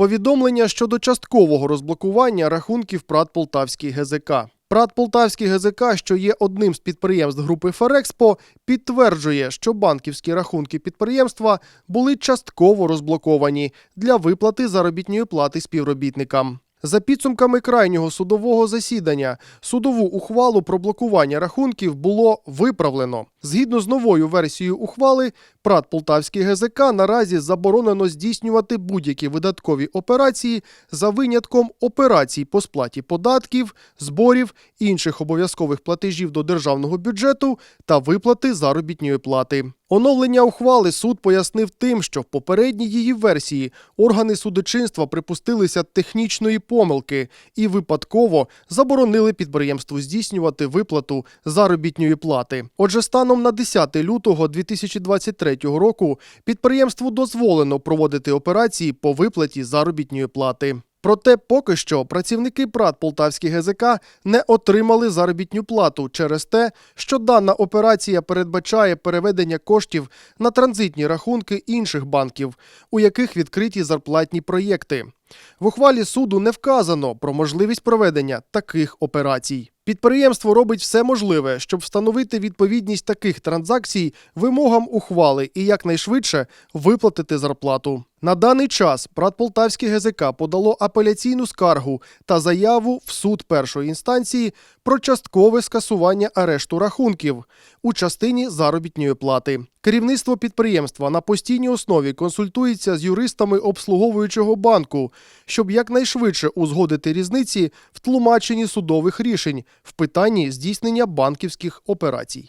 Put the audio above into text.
Повідомлення щодо часткового розблокування рахунків ПРАТ Полтавський ГЗК. ПРАТ Полтавський ГЗК, що є одним з підприємств групи Ферекспо, підтверджує, що банківські рахунки підприємства були частково розблоковані для виплати заробітної плати співробітникам. За підсумками крайнього судового засідання, судову ухвалу про блокування рахунків було виправлено. Згідно з новою версією ухвали, ПРАТ Полтавський ГЗК наразі заборонено здійснювати будь-які видаткові операції за винятком операцій по сплаті податків, зборів, інших обов'язкових платежів до державного бюджету та виплати заробітної плати. Оновлення ухвали суд пояснив тим, що в попередній її версії органи судочинства припустилися технічної помилки і випадково заборонили підприємству здійснювати виплату заробітної плати. Отже, станом на 10 лютого 2023 року підприємству дозволено проводити операції по виплаті заробітної плати. Проте поки що працівники ПРАТ Полтавський ГЗК не отримали заробітну плату через те, що дана операція передбачає переведення коштів на транзитні рахунки інших банків, у яких відкриті зарплатні проєкти. В ухвалі суду не вказано про можливість проведення таких операцій. Підприємство робить все можливе, щоб встановити відповідність таких транзакцій вимогам ухвали і якнайшвидше виплатити зарплату. На даний час ПРАТ Полтавський ГЗК подало апеляційну скаргу та заяву в суд першої інстанції про часткове скасування арешту рахунків у частині заробітної плати. Керівництво підприємства на постійній основі консультується з юристами обслуговуючого банку, щоб якнайшвидше узгодити різниці в тлумаченні судових рішень в питанні здійснення банківських операцій.